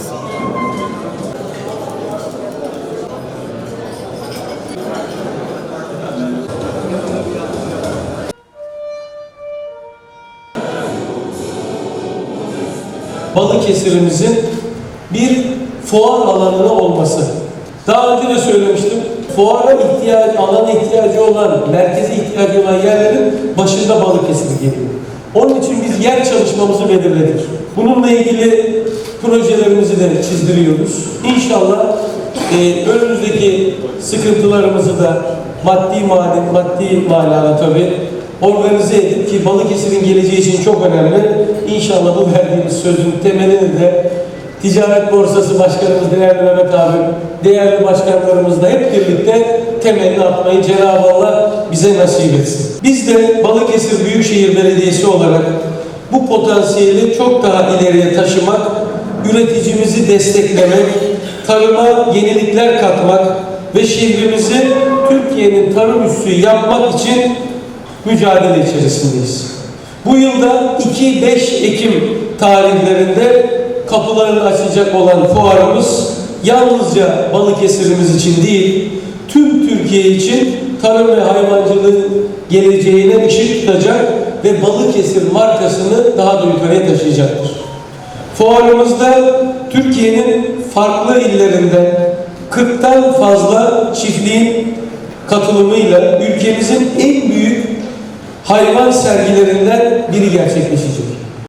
versin. Balıkesir'imizin bir fuar alanına olması. Daha önce de söylemiştim. Fuara ihtiyacı, alana ihtiyacı olan, merkeze ihtiyacı olan yerlerin başında Balıkesir geliyor. Onun için biz yer çalışmamızı belirledik. Bununla ilgili projelerimizi de çizdiriyoruz. İnşallah e, önümüzdeki sıkıntılarımızı da maddi mali, maddi manada tabii organize edip ki Balıkesir'in geleceği için çok önemli. İnşallah bu verdiğimiz sözün temelini de Ticaret Borsası Başkanımız değerli Mehmet abi, değerli başkanlarımızla hep birlikte temelini atmayı Cenab-ı Allah bize nasip etsin. Biz de Balıkesir Büyükşehir Belediyesi olarak bu potansiyeli çok daha ileriye taşımak, üreticimizi desteklemek, tarıma yenilikler katmak ve şehrimizi Türkiye'nin tarım üssü yapmak için mücadele içerisindeyiz. Bu yılda 2-5 Ekim tarihlerinde kapılarını açacak olan fuarımız yalnızca Balıkesir'imiz için değil, tüm Türkiye için tarım ve hayvancılığın geleceğine ışık tutacak ve Balıkesir markasını daha da yukarıya taşıyacaktır. Fuarımızda Türkiye'nin farklı illerinden 40'tan fazla çiftliğin katılımıyla ülkemizin en büyük hayvan sergilerinden biri gerçekleşecek.